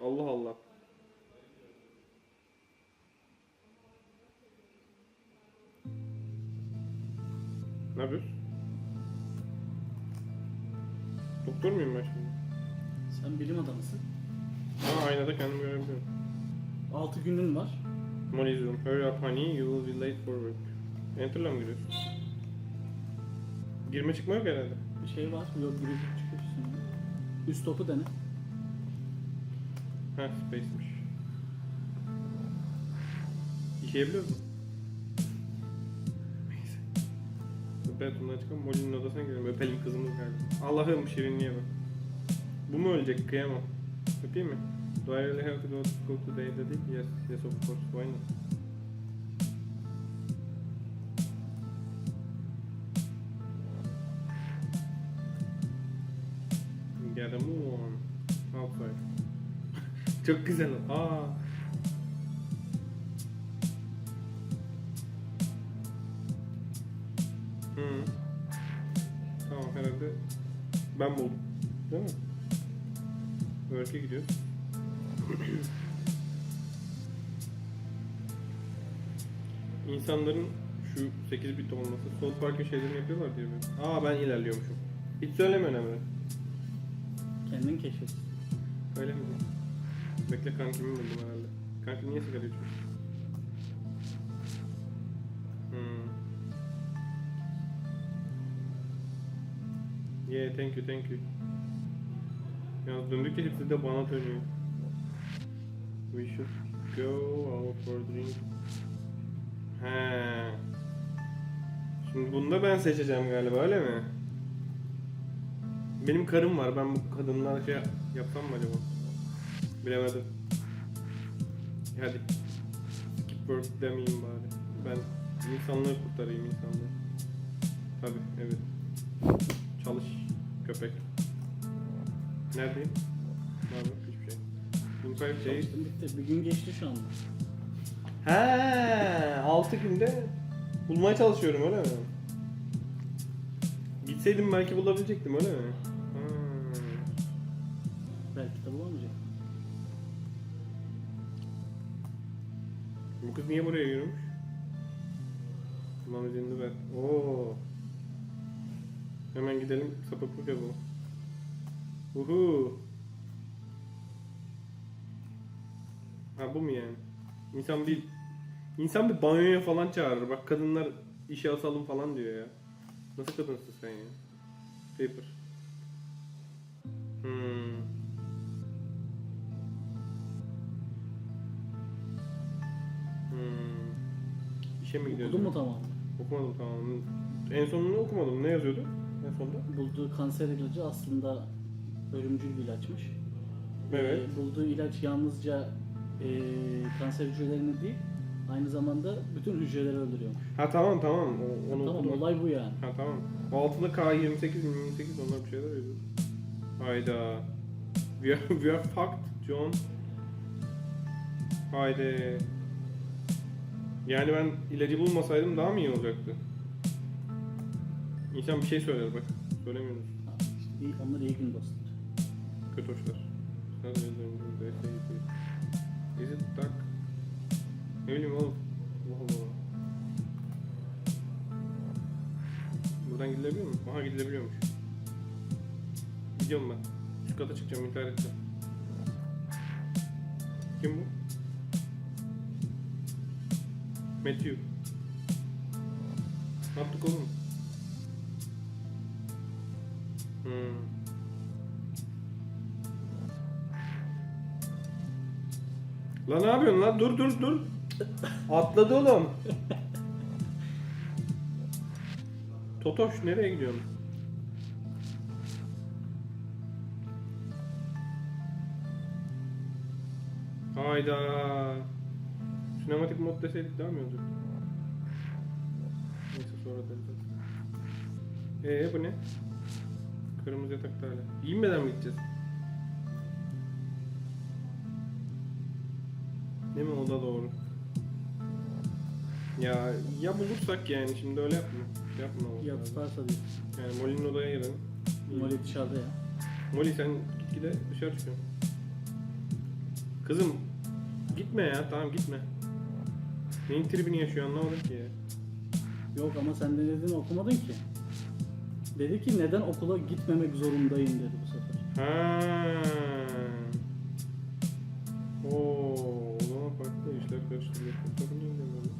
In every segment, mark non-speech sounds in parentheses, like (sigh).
Allah Allah. Ne yapıyorsun? Doktor muyum ben şimdi? Sen bilim adamısın. Ha aynada kendimi görebiliyorum. 6 günün var. Molly izliyorum. Hurry up honey, you will be late for work. Enter'la mı giriyorsun? Girme çıkma yok herhalde. Bir şey var. Yok girip çıkıyorsun. Üst topu dene. Ha space'miş. İşeyebiliyor musun? Neyse. Bedroom'dan çıkalım. Molly'nin odasına girelim. Öpelim kızımız galiba. Allah'ım şirinliğe bak. Bu mu ölecek? Kıyamam. Öpeyim mi? Do I really have to go to school today dedi. Yes, yes of course. Why not? Gotta move on. Outside. Çok güzel. Aa. Hı. Tamam herhalde ben buldum. Değil mi? Work'e gidiyoruz. (clears throat) İnsanların şu 8 bit olması South Park'ın şeylerini yapıyorlar diye mi? Aa ben ilerliyormuşum. Hiç söyleme önemli. Kendin keşfet. Öyle mi? Bekle kankimi buldum herhalde. Kanki niye sigara içiyor? Hmm. Yeah, thank you, thank you. Yalnız döndükçe hepsi de bana dönüyor. We should go out for a drink. He. Şimdi bunu da ben seçeceğim galiba öyle mi? Benim karım var. Ben bu kadınlara şey yapsam mı acaba? Bilemedim. Hadi. Skip work demeyeyim bari. Ben insanlığı kurtarayım insanlığı. Tabi evet. Çalış köpek. Neredeyim? Ne yapayım? Hiçbir şey. Inside şey. Çalıştın bitti. Bir gün geçti şu anda. He, 6 günde bulmaya çalışıyorum öyle mi? Gitseydim belki bulabilecektim öyle mi? Ha. Belki de bulamayacak. Kız niye buraya yürümüş? Ulan izinli ver. Oo. Hemen gidelim sapıklık yapalım. Uhu. Ha bu mu yani? İnsan bir insan bir banyoya falan çağırır. Bak kadınlar işe asalım falan diyor ya. Nasıl kadınsın sen ya? Paper. Hmm. Hmm. İşe mi gidiyorsun? Okudun mu tamam? Okumadım tamam. En sonunu okumadım. Ne yazıyordu? En sonunda? Bulduğu kanser ilacı aslında ölümcül bir ilaçmış. Evet. Ee, bulduğu ilaç yalnızca e, kanser hücrelerini değil, aynı zamanda bütün hücreleri öldürüyormuş. Ha tamam tamam. O, onu Tamam okudum. olay bu yani. Ha tamam. O altında K28, 28 onlar bir şeyler yazıyor. Hayda. We are, we are fucked John. Haydi. Yani ben ilacı bulmasaydım daha mı iyi olacaktı? İnsan bir şey söyler bak. Söylemiyoruz. İşte iyi, onlar iyi gün dostları. Kötü hoşlar. Is it dark? Ne bileyim oğlum. Allah Allah. Buradan gidilebiliyor mu? Aha gidilebiliyormuş. Gidiyorum ben. Üst kata çıkacağım intihar edeceğim. Kim bu? Matthew. Ne yaptık oğlum? Hmm. Lan ne yapıyorsun lan? Dur dur dur. Atladı oğlum. Totoş nereye gidiyorsun? Hayda. Sinematik mod deseydik daha mı iyi olacak? Neyse sonra deneyeceğiz. Eee bu ne? Kırmızı yatakta hala. Giyinmeden mi gideceğiz? Değil mi? O da doğru. Ya ya bulursak yani şimdi öyle yapma. Yapma o. Ya tutarsa diyor. Yani Molly'nin odaya girelim. Molly dışarıda ya. Molly sen gitgide dışarı çıkıyorsun. Kızım gitme ya tamam gitme. Neyin tribini yaşıyor anlamadım ki. Yok ama sen de dediğini okumadın ki. Dedi ki neden okula gitmemek zorundayım dedi bu sefer. Ha. Oo, o zaman farklı işler karıştırıyor. Tabii niye bilmiyorum.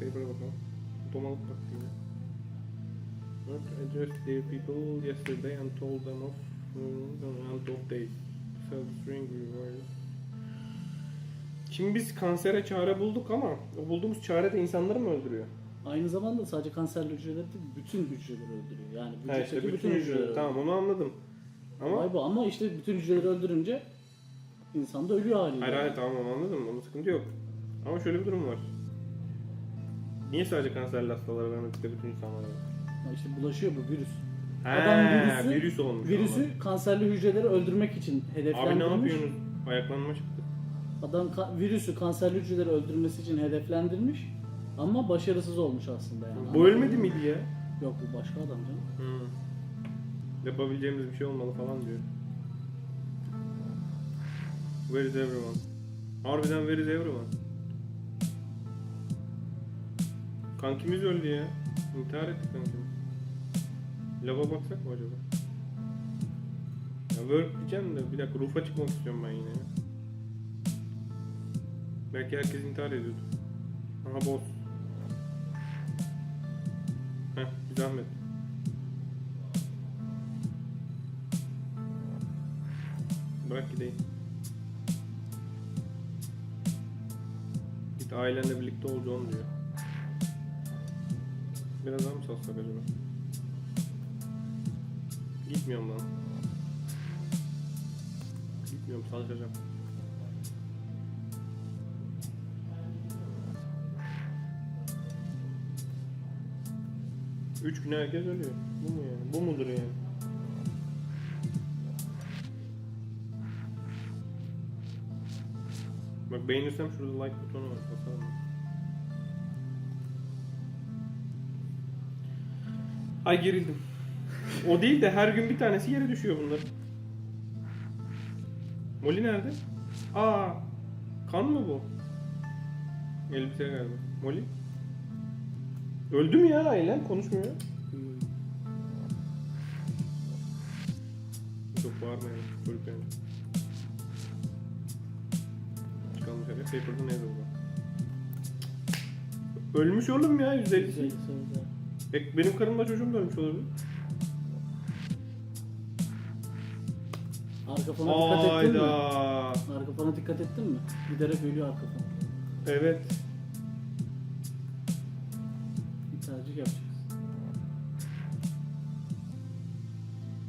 Paper'a bakalım. Otomalık baktı yine. Not addressed their people yesterday and told them of uh, and of days. Sell string reward. Şimdi biz kansere çare bulduk ama o bulduğumuz çare de insanları mı öldürüyor? Aynı zamanda sadece kanserli hücreleri değil, bütün hücreleri öldürüyor. Yani Ha vücuttaki işte bütün hücreleri hücreleri. öldürüyor. Tamam onu anladım. Ama Olay bu ama işte bütün hücreleri öldürünce insan da ölüyor haliyle. Hayır hayır tamam anladım onun sıkıntı yok. Ama şöyle bir durum var. Niye sadece kanserli hastalara vermedik de bütün insanlara verdik? Ama işte bulaşıyor bu virüs. He, Adam virüsü- virüs olmuş. Virüsü kanserli hücreleri öldürmek için Abi ne yapıyorsunuz? Ayaklanma çıktı. Adam ka- virüsü kanserli hücreleri öldürmesi için hedeflendirmiş ama başarısız olmuş aslında yani. Bu ölmedi miydi ya? Yok bu başka adam canım. Hı. Yapabileceğimiz bir şey olmalı falan diyor. Where is everyone? Harbiden where is everyone? Kankimiz öldü ya. İntihar etti kankimiz. Lava baksak mı acaba? Ya work diyeceğim de bir dakika roof'a çıkmak istiyorum ben yine ya. Belki herkes intihar ediyordu. Aha boss. Heh bir zahmet. Bırak gideyim. Git ailenle birlikte olacaksın diyor. Biraz daha mı salsak acaba? Gitmiyorum lan. Gitmiyorum salacağım. Üç gün herkes ölüyor. Bu mu yani? Bu mudur yani? Bak beğenirsem şurada like butonu var. Basalım. mı? Ay gerildim. O değil de her gün bir tanesi yere düşüyor bunların. Molly nerede? Aa, kan mı bu? Elbise galiba. Molly? Öldü mü ya ailen? Konuşmuyor. Çok bağırmayalım. Çocuk yani. Çıkalım dışarı. Paper'da ne yazıyor? Ölmüş oğlum ya %50'si. Güzel söyledi. E, benim karımla çocuğum da ölmüş olabilir. Arka fona dikkat ettin mi? Arka fona dikkat ettin mi? Giderek ölüyor arka fon. Evet.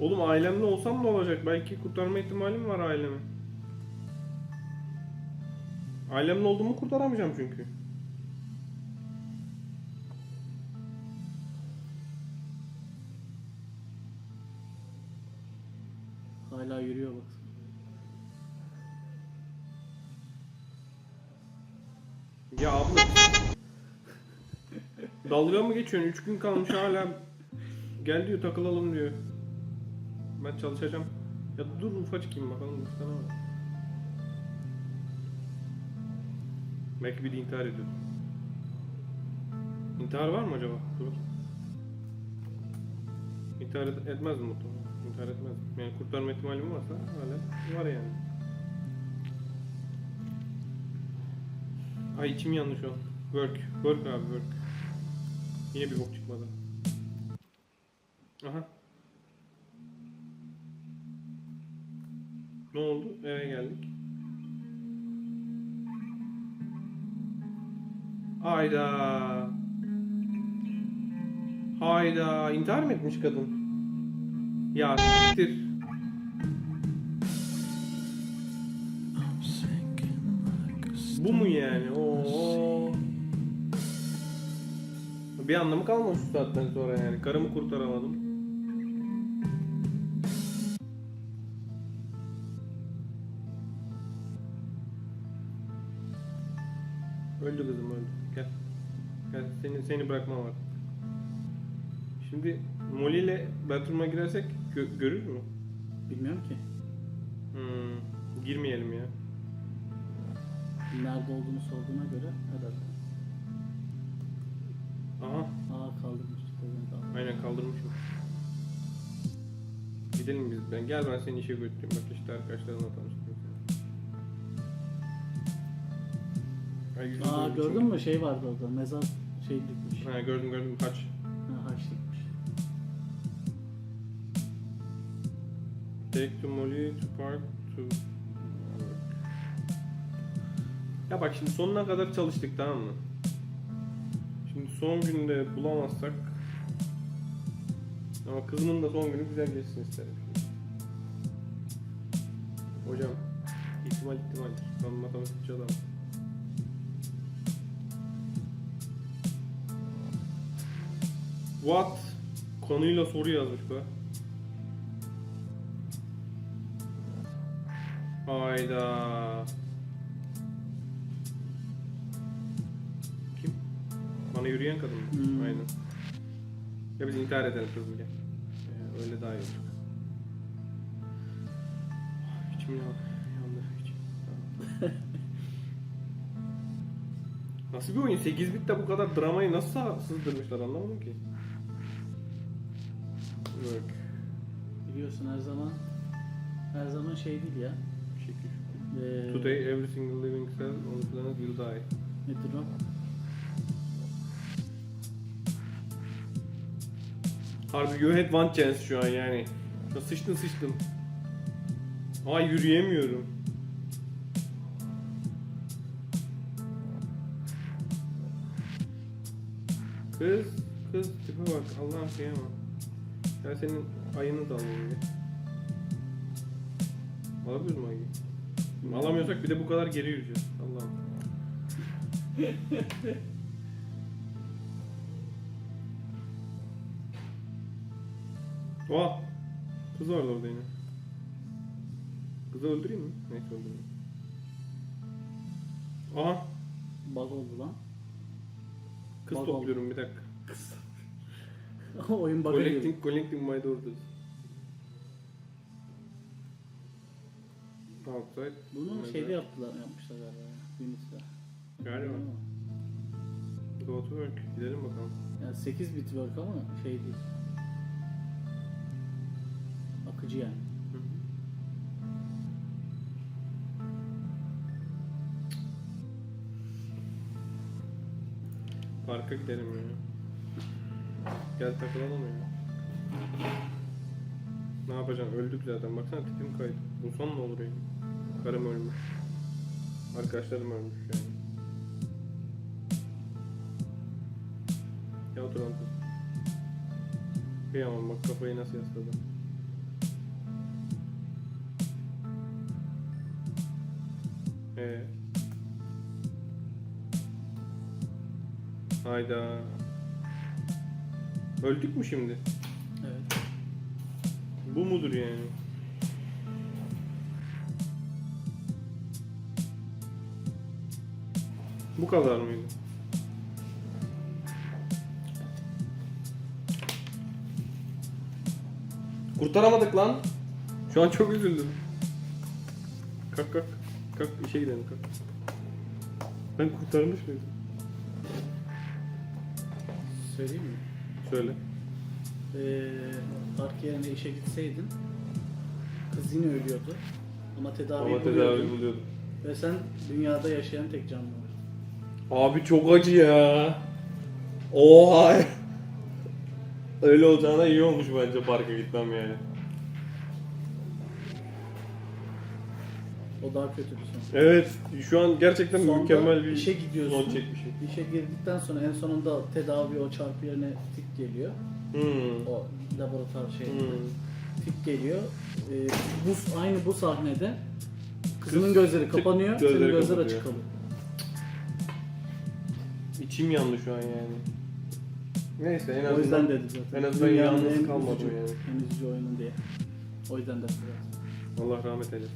Oğlum ailemle olsam ne olacak? Belki kurtarma ihtimalim var ailemi. Ailemle olduğumu kurtaramayacağım çünkü. Hala yürüyor bak. Ya abla. Dalga mı geçiyorsun? 3 gün kalmış hala. Gel diyor takılalım diyor. Ben çalışacağım. Ya dur ufa çıkayım bakalım ufta ne var. Belki biri intihar ediyor. İntihar var mı acaba? Dur. İntihar et- etmez mi muhtemelen? İntihar etmez. Yani kurtarma ihtimalim varsa hala var yani. Ay içim yandı şu an. Work. Work abi work. Yine bir bok çıkmadı. Aha. Ne oldu? Eve geldik. Hayda. Hayda. İntihar mı etmiş kadın? Ya siktir. Bu mu yani? Oo. Bir anlamı kalmamış saatten sonra yani. Karımı kurtaramadım. Öldü kızım öldü. Gel. Gel seni seni bırakmam artık. Şimdi Molly ile Bathroom'a girersek gö- görür mü? Bilmiyorum ki. Hmm. girmeyelim ya. Nerede olduğunu sorduğuna göre herhalde. Aha Aa kaldırmıştık. o yüzden kaldı. aynen kaldırmışım. Gidelim biz. Ben gel ben seni işe götüreyim. Bak işte arkadaşlarımla tanıştırayım Yüzüm Aa gördün mü şey vardı orada mezar şey dikmiş. Ha gördüm gördüm kaç. Ha, haç dikmiş. Take to Molly to park to Ya bak şimdi sonuna kadar çalıştık tamam mı? Şimdi son günde bulamazsak ama kızımın da son günü güzel geçsin isterim. Hocam ihtimal ihtimal. Ben matematikçi adamım. What? Konuyla soru yazmış be. Hayda. Kim? Bana yürüyen kadın mı? Hmm. Aynen. Ya biz intihar edelim kızım gel. Ee, öyle daha iyi olur. İçim yan- yandı. içim. Nasıl bir oyun? 8 bitte bu kadar dramayı nasıl sızdırmışlar anlamadım ki. Work. Biliyorsun her zaman her zaman şey değil ya. Şekil. Ee, Today every single living cell on the planet will die. Nedir o? Harbi you had one chance şu an yani. Ya sıçtın sıçtın. Ay yürüyemiyorum. Kız, kız tipe bak Allah'ım kıyamam. Ben senin ayını da alayım bir. Alabilir miyim ayıyı? Alamıyorsak bir de bu kadar geri yürüyeceğiz. Allah'ım. Oha! Kız vardı orada yine. Kızı öldüreyim mi? Neyse öldüreyim. Aha! Bug oldu lan. Kız Bak topluyorum bir dakika. Oyun bug'a girdi. Collecting, collecting my daughters. Outside. Bunu Nerede? şeyde yaptılar, yapmışlar galiba ya. Unit'te. Galiba. Go to work. Gidelim bakalım. Yani 8 bit work ama şey değil. Akıcı yani. Parka gidelim ya. Gel takılalım ya. Ne yapacaksın? Öldük zaten. Baksana tipim kaydı. Bu son ne olur ya? Karım ölmüş. Arkadaşlarım ölmüş yani. Ya otur otur. Kıyamam bak kafayı nasıl yasladı. Ee. Hayda. Öldük mü şimdi? Evet. Bu mudur yani? Bu kadar mıydı? Kurtaramadık lan. Şu an çok üzüldüm. Kalk kalk. Kalk işe gidelim kalk. Ben kurtarmış mıydım? Söyleyeyim mi? Söyle. Ee, yerine işe gitseydin kız yine ölüyordu. Ama tedavi Ama buluyordun. tedavi buluyordum. Ve sen dünyada yaşayan tek canlı. Abi çok acı ya. Oha. (laughs) Öyle olacağına iyi olmuş bence parka gitmem yani. O daha kötü bir son. Evet, şu an gerçekten Sonunda mükemmel bir işe gidiyorsun. son çekmişim. İşe girdikten sonra en sonunda tedavi o çarpı yerine tik geliyor. Hmm. O laboratuvar şey. Hmm. Tik geliyor. Ee, bu aynı bu sahnede kızının gözleri Tık, kapanıyor, gözleri senin gözler kapatıyor. açık kalıyor. İçim yandı şu an yani. Neyse en O yüzden azından dedi zaten. en azından Dünyanın yalnız en kalmadım üzücü, yani. En üzücü oyunu diye. O yüzden zaten. Allah rahmet eylesin.